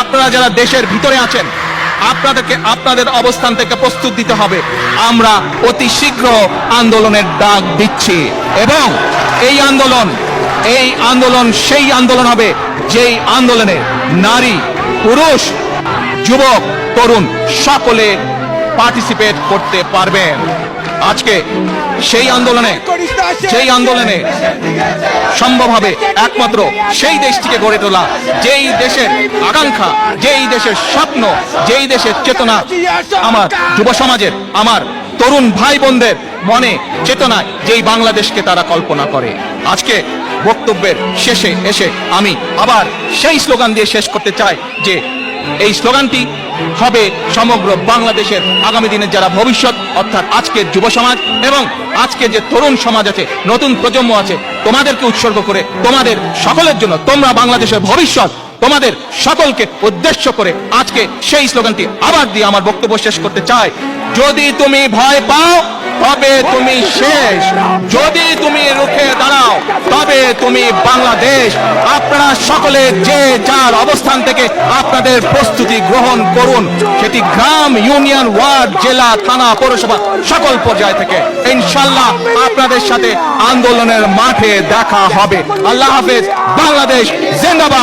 আপনারা যারা দেশের ভিতরে আছেন, আপনাদেরকে, আপনাদের অবস্থান থেকে প্রস্তুত দিতে হবে। আমরা অতি শীঘ্র আন্দোলনের ডাক দিচ্ছি। এবং এই আন্দোলন এই আন্দোলন, সেই আন্দোলন হবে যেই আন্দোলনে নারী, পুরুষ, যুবক, তরুণ সকলে পার্টিসিপেট করতে পারবেন। আজকে সেই আন্দোলনে সেই আন্দোলনে সম্ভব হবে একমাত্র সেই দেশটিকে গড়ে তোলা, যেই দেশের আকাঙ্ক্ষা, যেই দেশের স্বপ্ন, যেই দেশের চেতনা আমার যুব সমাজের, আমার তরুণ ভাই বোনদের মনে চেতনায় যেই বাংলাদেশকে তারা কল্পনা করে। আজকে বক্তব্যের শেষে এসে আমি আবার সেই স্লোগান দিয়ে শেষ করতে চাই যে, এই স্লোগানটি হবে সমগ্র বাংলাদেশের আগামী দিনের যারা ভবিষ্যৎ, অর্থাৎ আজকের যুব সমাজ এবং আজকে যে তরুণ সমাজ আছে, নতুন প্রজন্ম আছে, তোমাদেরকে উৎসর্গ করে, তোমাদের সকলের জন্য, তোমরা বাংলাদেশের ভবিষ্যৎ, তোমাদের সকলকে উদ্দেশ্য করে আজকে সেই স্লোগানটি আবার দিয়ে আমার বক্তব্য শেষ করতে চাই। যদি তুমি ভয় পাও, তবে তুমি শেষ। যদি তুমি রুখে তবে তুমি বাংলাদেশ, আপনারা সকলে যে যার অবস্থান থেকে আপনাদের প্রস্তুতি গ্রহণ করুন, সেটি গ্রাম ইউনিয়ন ওয়ার্ড, জেলা, থানা, পৌরসভা, সকল পর্যায় থেকে। ইনশাল্লাহ আপনাদের সাথে আন্দোলনের মাঠে দেখা হবে। আল্লাহ হাফেজ, বাংলাদেশ জিন্দাবাদ।